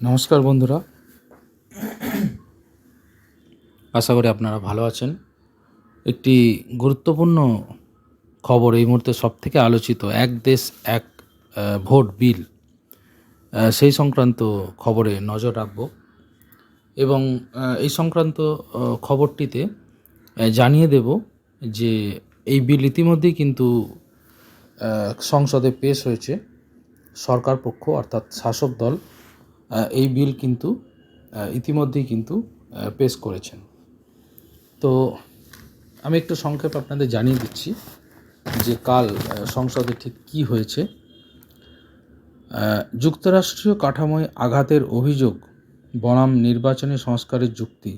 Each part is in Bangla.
নমস্কার বন্ধুরা। আশা করি আপনারা ভালো আছেন। একটি গুরুত্বপূর্ণ খবর এই মুহূর্তে সব থেকে আলোচিত, এক দেশ, এক ভোট বিল। সেই সংক্রান্ত খবরে নজর রাখব এবং এই সংক্রান্ত খবরটিতে জানিয়ে দেব যে এই বিল ইতিমধ্যেই কিন্তু সংসদে পেশ হয়েছে। সরকার পক্ষ অর্থাৎ শাসক দল এই বিল কিন্তু ইতিমধ্যেই কিন্তু পেশ করেছেন। তো আমি একটু সংক্ষেপ আপনাদের জানিয়ে দিচ্ছি যে কাল সংসদে ঠিক কী হয়েছে। যুক্তরাষ্ট্রীয় কাঠামোয় আঘাতের অভিযোগ, বনাম নির্বাচনী সংস্কারের যুক্তি,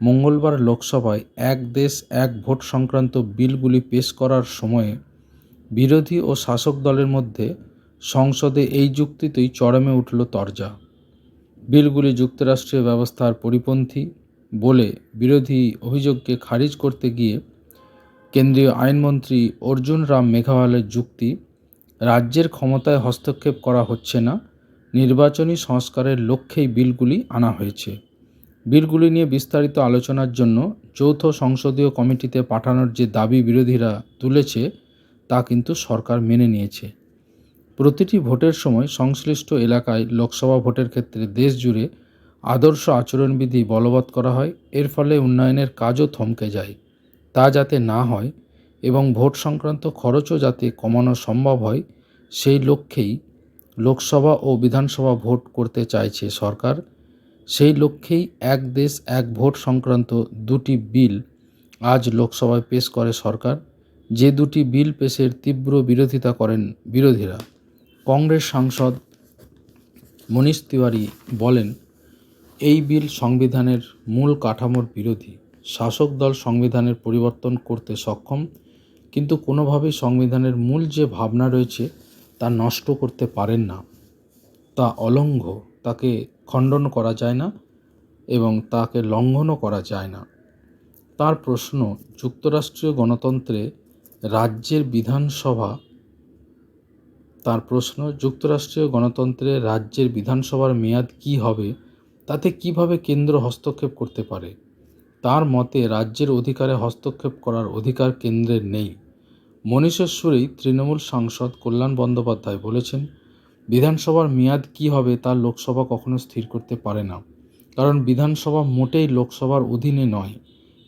মঙ্গলবার লোকসভায় এক দেশ এক ভোট সংক্রান্ত বিলগুলি পেশ করার সময়ে বিরোধী ও শাসক দলের মধ্যে সংসদে এই যুক্তিতেই চরমে উঠল তরজা। বিলগুলি যুক্তরাষ্ট্রীয় ব্যবস্থার পরিপন্থী বলে বিরোধী অভিযোগকে খারিজ করতে গিয়ে কেন্দ্রীয় আইনমন্ত্রী অর্জুন রাম মেঘাওয়ালের যুক্তি, রাজ্যের ক্ষমতায় হস্তক্ষেপ করা হচ্ছে না, নির্বাচনী সংস্কারের লক্ষ্যেই বিলগুলি আনা হয়েছে। বিলগুলি নিয়ে বিস্তারিত আলোচনার জন্য যৌথ সংসদীয় কমিটিতে পাঠানোর যে দাবি বিরোধীরা তুলেছে, তা কিন্তু সরকার মেনে নিয়েছে। প্রতিটি ভোটের সময় সংশ্লিষ্ট এলাকায় লোকসভা ভোটের ক্ষেত্রে দেশ জুড়ে আদর্শ আচরণবিধি বলবৎ করা হয়। এর ফলে উন্নয়নের কাজও থমকে যায়। তা যাতে না হয় এবং ভোট সংক্রান্ত খরচও যাতে কমানো সম্ভব হয়, সেই লক্ষ্যেই লোকসভা ও বিধানসভা ভোট করতে চাইছে সরকার। সেই লক্ষ্যেই এক দেশ এক ভোট সংক্রান্ত দুটি বিল আজ লোকসভায় পেশ করে সরকার। যে দুটি বিল পেশের তীব্র বিরোধিতা করেন বিরোধীরা। কংগ্রেস সাংসদ মনীষ তিওয়ারি বলেন, এই বিল সংবিধানের মূল কাঠামোর বিরোধী। শাসক দল সংবিধানের পরিবর্তন করতে সক্ষম, কিন্তু কোনোভাবেই সংবিধানের মূল যে ভাবনা রয়েছে তা নষ্ট করতে পারেন না। তা অলঙ্ঘ, তাকে খণ্ডন করা যায় না এবং তাকে লঙ্ঘনও করা যায় না। তার প্রশ্ন, যুক্তরাষ্ট্রীয় গণতন্ত্রে রাজ্যের বিধানসভা প্রশ্ন, যুক্তরাষ্ট্রীয় গণতন্ত্রে রাজ্যের বিধানসভার মেয়াদ কী হবে? তাতে কীভাবে কেন্দ্র হস্তক্ষেপ করতে পারে? তার মতে, রাজ্যের অধিকারে হস্তক্ষেপ করার অধিকার কেন্দ্রের নেই। মনীশেশ্বরেই তৃণমূল সাংসদ কল্যাণ বন্দ্যোপাধ্যায় বলেছেন, বিধানসভার মেয়াদ কী হবে তা লোকসভা কখনো স্থির করতে পারে না। কারণ বিধানসভা মোটেই লোকসভার অধীনে নয়।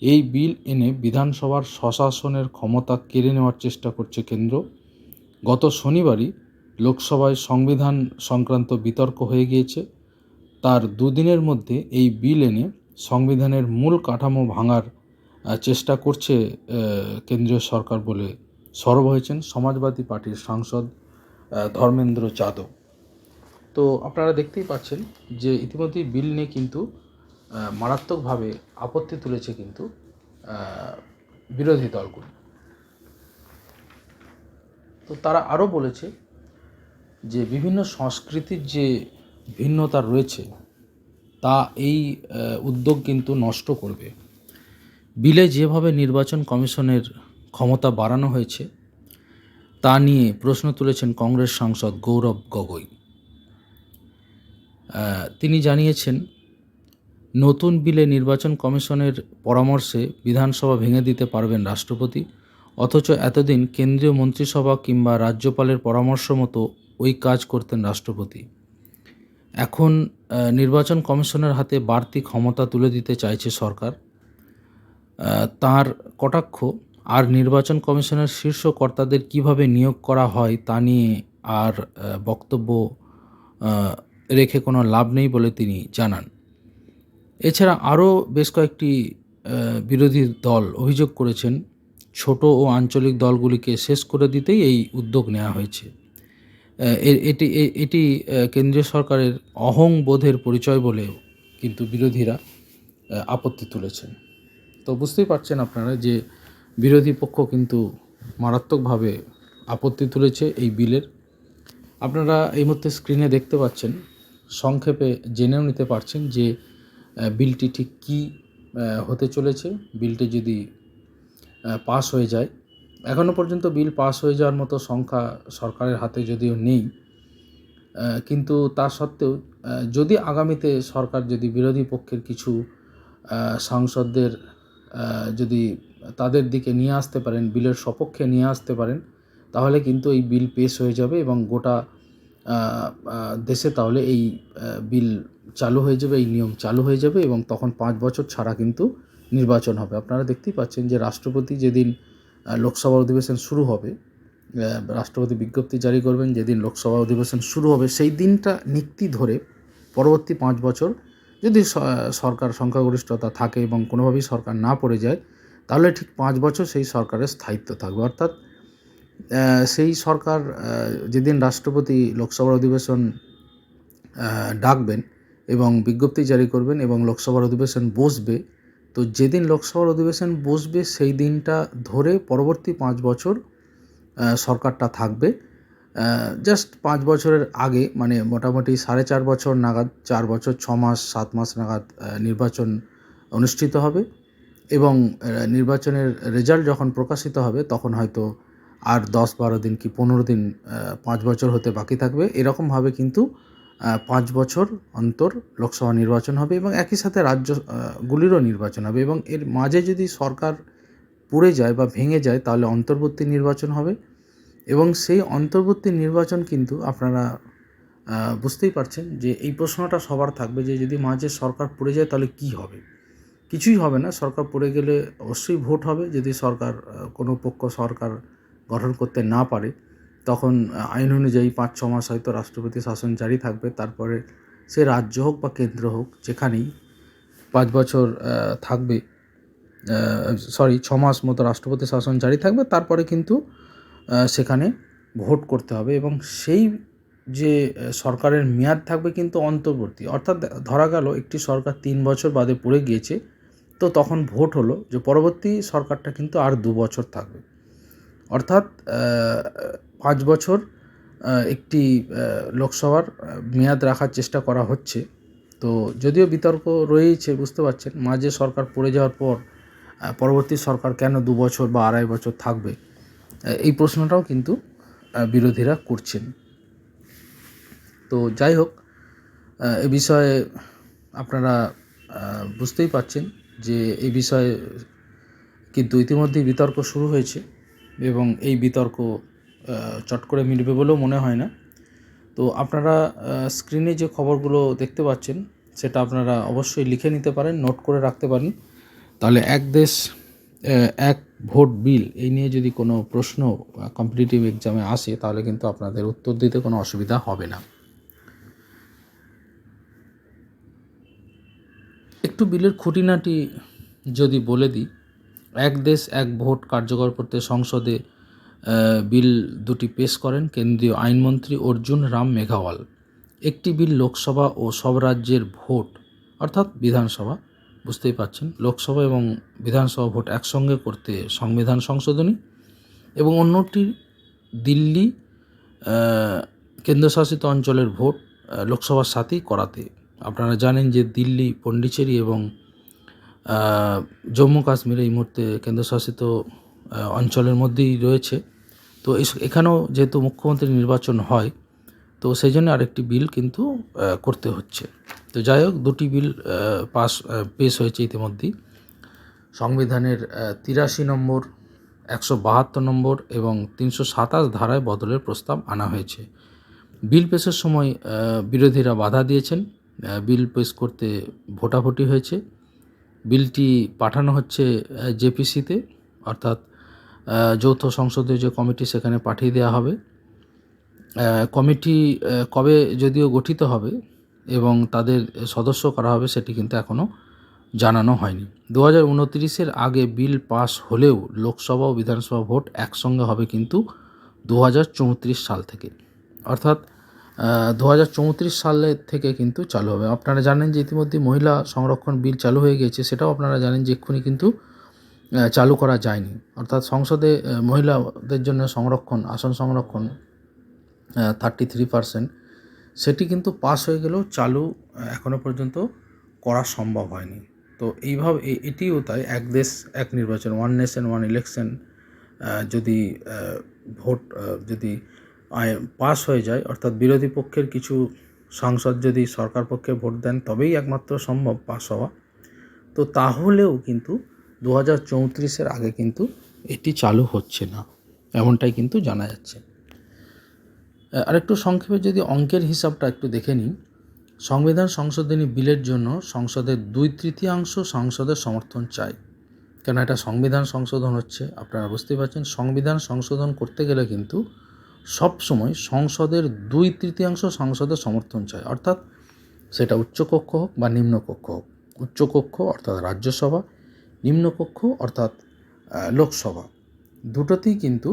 এই বিল এনে বিধানসভার স্বশাসনের ক্ষমতা কেড়ে নেওয়ার চেষ্টা করছে কেন্দ্র। গত শনিবারই লোকসভায় সংবিধান সংক্রান্ত বিতর্ক হয়ে গিয়েছে। তার দুদিনের মধ্যে এই বিল এনে সংবিধানের মূল কাঠামো ভাঙার চেষ্টা করছে কেন্দ্রীয় সরকার বলে সরব হয়েছেন সমাজবাদী পার্টির সাংসদ ধর্মেন্দ্র যাদব। তো আপনারা দেখতেই পাচ্ছেন যে ইতিমধ্যেই বিল নিয়ে কিন্তু মারাত্মকভাবে আপত্তি তুলেছে কিন্তু বিরোধী দলগুলো। তো তারা আরও বলেছে যে বিভিন্ন সংস্কৃতির যে ভিন্নতা রয়েছে, তা এই উদ্যোগ কিন্তু নষ্ট করবে। বিলে যেভাবে নির্বাচন কমিশনের ক্ষমতা বাড়ানো হয়েছে, তা নিয়ে প্রশ্ন তুলেছেন কংগ্রেস সাংসদ গৌরব গগৈ। তিনি জানিয়েছেন, নতুন বিলে নির্বাচন কমিশনের পরামর্শে বিধানসভা ভেঙে দিতে পারবেন রাষ্ট্রপতি, অথচ এতদিন কেন্দ্রীয় মন্ত্রিসভা কিংবা রাজ্যপালের পরামর্শ মতো ওই কাজ করতেন রাষ্ট্রপতি। এখন নির্বাচন কমিশনের হাতে বাড়তি ক্ষমতা তুলে দিতে চাইছে সরকার। তার কটাক্ষ, আর নির্বাচন কমিশনের শীর্ষ কর্তাদের কীভাবে নিয়োগ করা হয় তা নিয়ে আর বক্তব্য রেখে কোনো লাভ নেই বলে তিনি জানান। এছাড়া আরও বেশ কয়েকটি বিরোধী দল অভিযোগ করেছেন, ছোট ও আঞ্চলিক দলগুলিকে শেষ করে দিতেই এই উদ্যোগ নেওয়া হয়েছে। এটি এটি কেন্দ্রীয় সরকারের অহং বোধের পরিচয় বলেও কিন্তু বিরোধীরা আপত্তি তুলেছেন। তো বুঝতেই পারছেন আপনারা যে বিরোধী পক্ষ কিন্তু মারাত্মকভাবে আপত্তি তুলেছে এই বিলের। আপনারা এই মুহূর্তে স্ক্রিনে দেখতে পাচ্ছেন, সংক্ষেপে জেনেও নিতে পারছেন যে বিলটি ঠিক কী হতে চলেছে। বিলটি যদি পাস হয়ে যায় এখনও পর্যন্ত বিল পাস হয়ে যাওয়ার মতো সংখ্যা সরকারের হাতে যদিও নেই কিন্তু তা সত্ত্বেও যদি আগামীতে সরকার যদি বিরোধী পক্ষের কিছু সাংসদদের যদি তাদের দিকে নিয়ে আসতে পারেন, বিলের সপক্ষে নিয়ে আসতে পারেন, তাহলে কিন্তু এই বিল পেশ হয়ে যাবে এবং গোটা দেশে তাহলে এই বিল চালু হয়ে যাবে, এই নিয়ম চালু হয়ে যাবে এবং তখন পাঁচ বছর ছাড়া কিন্তু নির্বাচন হবে। আপনারা দেখতেই পাচ্ছেন যে রাষ্ট্রপতি যেদিন লোকসভা অধিবেশন শুরু হবে। রাষ্ট্রপতি বিজ্ঞপ্তি জারি করবেন যেদিন লোকসভা অধিবেশন শুরু হবে, সেই দিনটা নিক্তি ধরে পরবর্তী পাঁচ বছর যদি সরকার সংখ্যাগরিষ্ঠতা থাকে এবং কোনোভাবেই সরকার না পড়ে যায়, তাহলে ঠিক পাঁচ বছর সেই সরকারের স্থায়িত্ব থাকবে। অর্থাৎ সেই সরকার যেদিন রাষ্ট্রপতি লোকসভার অধিবেশন ডাকবেন এবং বিজ্ঞপ্তি জারি করবেন এবং লোকসভার অধিবেশন বসবে তো যেদিন লোকসভার অধিবেশন বসবে, সেই দিনটা ধরে পরবর্তী পাঁচ বছর সরকারটা থাকবে। জাস্ট পাঁচ বছরের আগে মানে মোটামুটি সাড়ে চার বছর নাগাদ, চার বছর, ছ মাস, সাত মাস নাগাদ নির্বাচন অনুষ্ঠিত হবে এবং নির্বাচনের রেজাল্ট যখন প্রকাশিত হবে, তখন হয়তো আর দশ বারো দিন কি পনেরো দিন পাঁচ বছর হতে বাকি থাকবে। এরকমভাবে কিন্তু পাঁচ বছর অন্তর লোকসভা নির্বাচন হবে এবং একই সাথে রাজ্যগুলিরও নির্বাচন হবে এবং এর মাঝে যদি সরকার পড়ে যায় বা ভেঙে যায় তাহলে অন্তর্বর্তী নির্বাচন হবে এবং সেই অন্তর্বর্তী নির্বাচন কিন্তু আপনারা বুঝতেই পারছেন যে এই প্রশ্নটা সবার থাকবে যে যদি মাঝে সরকার পড়ে যায় তাহলে কি হবে? কিছুই হবে না, সরকার পড়ে গেলে অবশ্যই ভোট হবে যদি সরকার কোনো পক্ষ সরকার গঠন করতে না পারে। তখন আইন অনুযায়ী পাঁচ, ছ মাস হয়তো রাষ্ট্রপতি শাসন জারি থাকবে। তারপরে সে রাজ্য হোক বা কেন্দ্র হোক, যেখানেই পাঁচ বছর থাকবে সরি ছ মাস মতো রাষ্ট্রপতি শাসন জারি থাকবে। তারপরে কিন্তু সেখানে ভোট করতে হবে এবং সেই যে সরকারের মেয়াদ থাকবে কিন্তু অন্তর্বর্তী। অর্থাৎ ধরা গেল একটি সরকার তিন বছর বাদে পড়ে গিয়েছে, তো তখন ভোট হলো যে পরবর্তী সরকারটা কিন্তু আর দু বছর থাকবে। অর্থাৎ পাঁচ বছর একটি লোকসভার মেয়াদ রাখার চেষ্টা করা হচ্ছে। তো যদিও বিতর্ক রয়েছে, বুঝতে পারছেন, মাঝে সরকার পড়ে যাওয়ার পর পরবর্তী সরকার কেন দু বছর বা আড়াই বছর থাকবে? এই প্রশ্নটাও কিন্তু বিরোধীরা করছেন। তো যাই হোক এ বিষয়ে আপনারা বুঝতেই পারছেন যে এই বিষয়ে কিন্তু ইতিমধ্যেই বিতর্ক শুরু হয়েছে এবং এই বিতর্ক চট করে মিটবে বলেও মনে হয় না। তো আপনারা স্ক্রিনে যে খবরগুলো দেখতে পাচ্ছেন, সেটা আপনারা অবশ্যই লিখে নিতে পারেন, নোট করে রাখতে পারেন। তাহলে এক দেশ এক ভোট বিল, এই নিয়ে যদি কোনো প্রশ্ন কম্পিটিটিভ এক্সামে আসে, তাহলে কিন্তু আপনাদের উত্তর দিতে কোনো অসুবিধা হবে না। একটু বিলের খুঁটিনাটি যদি বলে দিই, এক দেশ, এক ভোট কার্যকর করতে সংসদে বিল দুটি পেশ করেন কেন্দ্রীয় আইনমন্ত্রী অর্জুন রাম মেঘাওয়াল। একটি বিল লোকসভা ও সব রাজ্যের ভোট, অর্থাৎ বিধানসভা, বুঝতেই পাচ্ছেন লোকসভা এবং বিধানসভা ভোট একসঙ্গে করতে সংবিধান সংশোধনী এবং অন্যটি দিল্লি কেন্দ্রশাসিত অঞ্চলের ভোট লোকসভার সাথেই করাতে। আপনারা জানেন যে দিল্লি, পন্ডিচেরি এবং জম্মু কাশ্মীর এই মুহূর্তে কেন্দ্রশাসিত অঞ্চলের মধ্যেই রয়েছে। তো এখানেও যেহেতু মুখ্যমন্ত্রী নির্বাচন হয়, তো সেই জন্য আরেকটি বিল কিন্তু করতে হচ্ছে। তো যাই হোক, দুটি বিল পাস পেশ হয়েছে ইতিমধ্যেই। সংবিধানের তিরাশি নম্বর, একশো বাহাত্তর নম্বর এবং তিনশো সাতাশ ধারায় বদলের প্রস্তাব আনা হয়েছে। বিল পেশের সময় বিরোধীরা বাধা দিয়েছেন। বিল পেশ করতে ভোটাভুটি হয়েছে। বিলটি পাঠানো হচ্ছে জেপিসিতে, অর্থাৎ যৌথ সংসদীয় যে কমিটি সেখানে পাঠিয়ে দেওয়া হবে। কমিটি কবে যদিও গঠিত হবে এবং তাদের সদস্য করা হবে সেটি কিন্তু এখনও জানানো হয়নি। দু হাজার উনত্রিশের আগে বিল পাস হলেও লোকসভা ও বিধানসভা ভোট একসঙ্গে হবে কিন্তু দু হাজার চৌত্রিশ সাল থেকে। অর্থাৎ দু হাজার চৌত্রিশ সালে থেকে কিন্তু চালু হবে। আপনারা জানেন যে ইতিমধ্যে মহিলা সংরক্ষণ বিল চালু হয়ে গিয়েছে, সেটাও আপনারা জানেন যে এক্ষুনি কিন্তু চালু করা যায়নি। অর্থাৎ সংসদে মহিলাদের জন্য সংরক্ষণ আসন সংরক্ষণ থার্টি থ্রি পার্সেন্ট সেটি কিন্তু পাস হয়ে গেলেও চালু আহ, এখনও পর্যন্ত করা সম্ভব হয়নি। তো এইভাবে এটিও তাই এক দেশ এক নির্বাচন ওয়ান নেশন ওয়ান ইলেকশন যদি ভোট যদি পাস হয়ে যায় অর্থাৎ বিরোধী পক্ষের কিছু সাংসদ যদি সরকার পক্ষে ভোট দেন তবেই একমাত্র সম্ভব পাস হওয়া। তো তাহলেও কিন্তু দু হাজার চৌত্রিশের আগে কিন্তু এটি চালু হচ্ছে না, এমনটাই কিন্তু জানা যাচ্ছে। আর একটু সংক্ষেপে যদি অঙ্কের হিসাবটা একটু দেখে নিই। সংবিধান সংশোধনী বিলের জন্য সংসদের দুই তৃতীয়াংশ সংসদের সমর্থন চাই। কেন এটা সংবিধান সংশোধন হচ্ছে, আপনারা বুঝতেই পারছেন। সংবিধান সংশোধন করতে গেলে কিন্তু সব সময় সংসদের দুই তৃতীয়াংশ সংসদের সমর্থন চাই। অর্থাৎ সেটা উচ্চকক্ষ হোক বা নিম্নকক্ষ হোক। উচ্চকক্ষ অর্থাৎ রাজ্যসভা নিম্নকক্ষ অর্থাৎ লোকসভা। দুটোতেই কিন্তু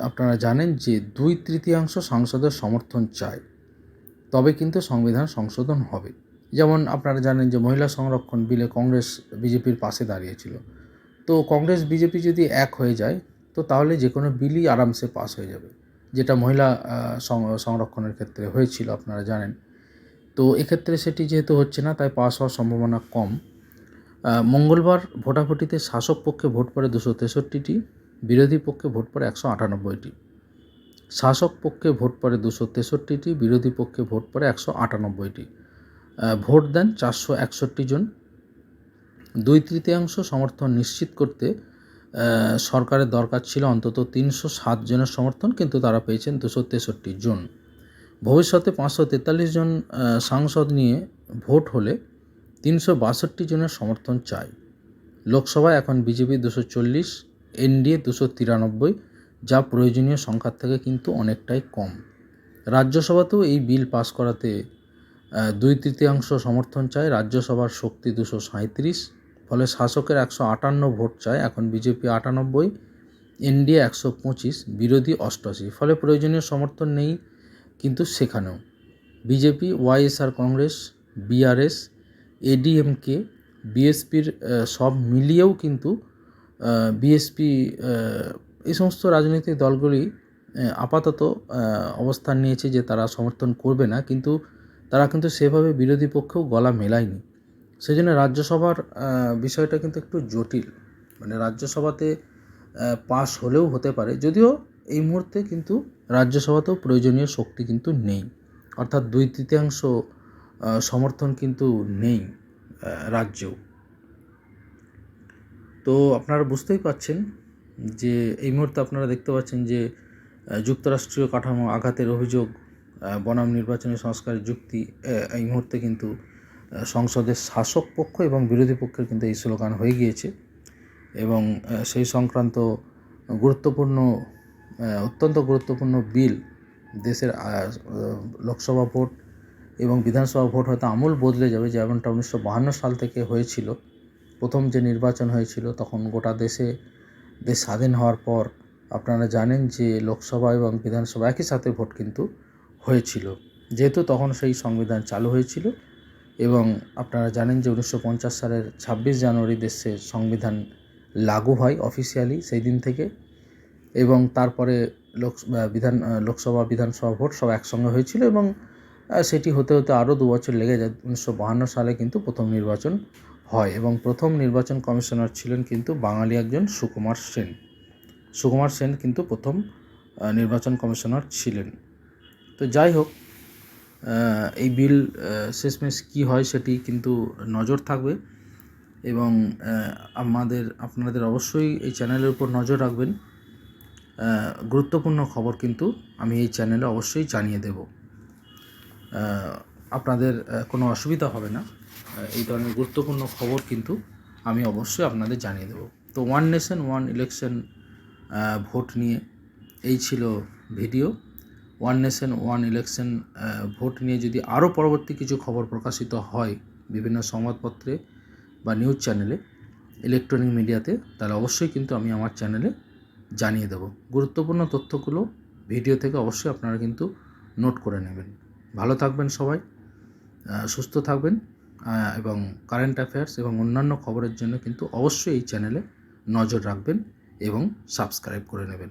আপনারা জানেন যে দুই তৃতীয়াংশ সংসদের সমর্থন চায়। তবে কিন্তু সংবিধান সংশোধন হবে। যেমন আপনারা জানেন যে মহিলা সংরক্ষণ বিলে কংগ্রেস, বিজেপির পাশে দাঁড়িয়েছিল। তো কংগ্রেস, বিজেপি যদি এক হয়ে যায়, তো তাহলে যে কোনো বিলই আরামসে পাস হয়ে যাবে। যেটা মহিলা সংরক্ষণের ক্ষেত্রে হয়েছিল, আপনারা জানেন। তো এক্ষেত্রে সেটি যেহেতু হচ্ছে না, তাই পাস হওয়ার সম্ভাবনা কম। মঙ্গলবার ভোটাভুটিতে শাসক পক্ষে ভোট পড়ে দুশো তেষট্টিটি, বিরোধী পক্ষে ভোট পড়ে একশো আটানব্বইটি। শাসক পক্ষে ভোট পড়ে দুশো তেষট্টিটি, বিরোধী পক্ষে ভোট পড়ে একশো আটানব্বইটি। ভোট দেন চারশো একষট্টি জন। দুই তৃতীয়াংশ সমর্থন নিশ্চিত করতে সরকারের দরকার ছিল অন্তত তিনশো সাত জনের সমর্থন, কিন্তু তারা পেয়েছেন দুশো তেষট্টি জন। ভবিষ্যতে পাঁচশো তেতাল্লিশ জন সাংসদ নিয়ে ভোট হলে তিনশো বাষট্টি জনের সমর্থন চাই। লোকসভায় এখন বিজেপি দুশো চল্লিশ, এনডিএ দুশো তিরানব্বই, যা প্রয়োজনীয় সংখ্যার থেকে কিন্তু অনেকটাই কম। রাজ্যসভাতেও এই বিল পাস করাতে দুই তৃতীয়াংশ সমর্থন চায়। রাজ্যসভার শক্তি দুশো সাঁত্রিশ ফলে শাসকের একশো আটান্ন ভোট চায়। এখন বিজেপি আটানব্বই, এনডিএ একশো পঁচিশ, বিরোধী অষ্টআশি, ফলে প্রয়োজনীয় সমর্থন নেই কিন্তু সেখানেও। BJP, YSR Congress, BRS ADMK বিএসপির সব মিলিয়েও কিন্তু বিএসপি এই সমস্ত রাজনৈতিক দলগুলি আপাতত অবস্থান নিয়েছে যে তারা সমর্থন করবে না, কিন্তু তারা কিন্তু সেভাবে বিরোধী পক্ষেও গলা মেলায়নি। সেই জন্য রাজ্যসভার বিষয়টা কিন্তু একটু জটিল। মানে রাজ্যসভাতে পাশ হলেও হতে পারে, যদিও এই মুহূর্তে কিন্তু রাজ্যসভাতেও প্রয়োজনীয় শক্তি কিন্তু নেই। অর্থাৎ দুই তৃতীয়াংশ সমর্থন কিন্তু নেই রাজ্যেও। তো আপনারা বুঝতেই পাচ্ছেন যে এই মুহূর্তে আপনারা দেখতে পাচ্ছেন যে যুক্তরাষ্ট্রীয় কাঠামো আঘাতের অভিযোগ বনাম নির্বাচনী সংস্কার যুক্তি এই মুহূর্তে কিন্তু সংসদের শাসক পক্ষ এবং বিরোধী পক্ষের কিন্তু এই স্লোগান হয়ে গিয়েছে এবং সেই সংক্রান্ত গুরুত্বপূর্ণ অত্যন্ত গুরুত্বপূর্ণ বিল দেশের লোকসভা ভোট এবং বিধানসভা ভোট হয়তো আমূল বদলে যাবে, যেমনটা উনিশশো বাহান্ন সাল থেকে হয়েছিল। প্রথম যে নির্বাচন হয়েছিল, তখন গোটা দেশে, দেশ স্বাধীন হওয়ার পর আপনারা জানেন যে লোকসভা এবং বিধানসভা একই সাথে ভোট কিন্তু হয়েছিল। যেহেতু তখন সেই সংবিধান চালু হয়েছিল এবং আপনারা জানেন যে উনিশশো পঞ্চাশ সালের ছাব্বিশ জানুয়ারি দেশে সংবিধান লাগু হয় অফিসিয়ালি সেই দিন থেকে এবং তারপরে লোক বিধান, লোকসভা, বিধানসভা ভোট সব একসঙ্গে হয়েছিল এবং সেটি হতে হতে আরও দু বছর লেগে যায়। উনিশশো বাহান্ন সালে কিন্তু প্রথম নির্বাচন হয় এবং প্রথম নির্বাচন কমিশনার ছিলেন কিন্তু বাঙালি একজন সুকুমার সেন। সুকুমার সেন কিন্তু প্রথম নির্বাচন কমিশনার ছিলেন। তো যাই হোক এই বিল শেষমেশ কী হয় সেটি কিন্তু নজর থাকবে এবং আমাদের, আপনাদের অবশ্যই এই চ্যানেলের উপর নজর রাখবেন। গুরুত্বপূর্ণ খবর কিন্তু আমি এই চ্যানেলে অবশ্যই জানিয়ে দেব। আপনাদের কোনো অসুবিধা হবে না। এই ধরনের গুরুত্বপূর্ণ খবর কিন্তু আমি অবশ্যই আপনাদের জানিয়ে দেব। তো one nation one election vote নিয়ে এই ছিল video. One nation one election vote নিয়ে যদি আরও পরবর্তী কিছু খবর প্রকাশিত হয় বিভিন্ন সংবাদপত্রে বা নিউজ চ্যানেলে ইলেকট্রনিক মিডিয়াতে তাহলে অবশ্যই কিন্তু আমি আমার চ্যানেলে জানিয়ে দেব। গুরুত্বপূর্ণ তথ্যগুলো ভিডিও থেকে অবশ্যই আপনারা কিন্তু নোট করে নেবেন। ভালো থাকবেন সবাই সুস্থ থাকবেন এবং কারেন্ট অ্যাফেয়ার্স এবং অন্যান্য খবরের জন্য কিন্তু অবশ্যই এই চ্যানেলে নজর রাখবেন এবং সাবস্ক্রাইব করে নেবেন।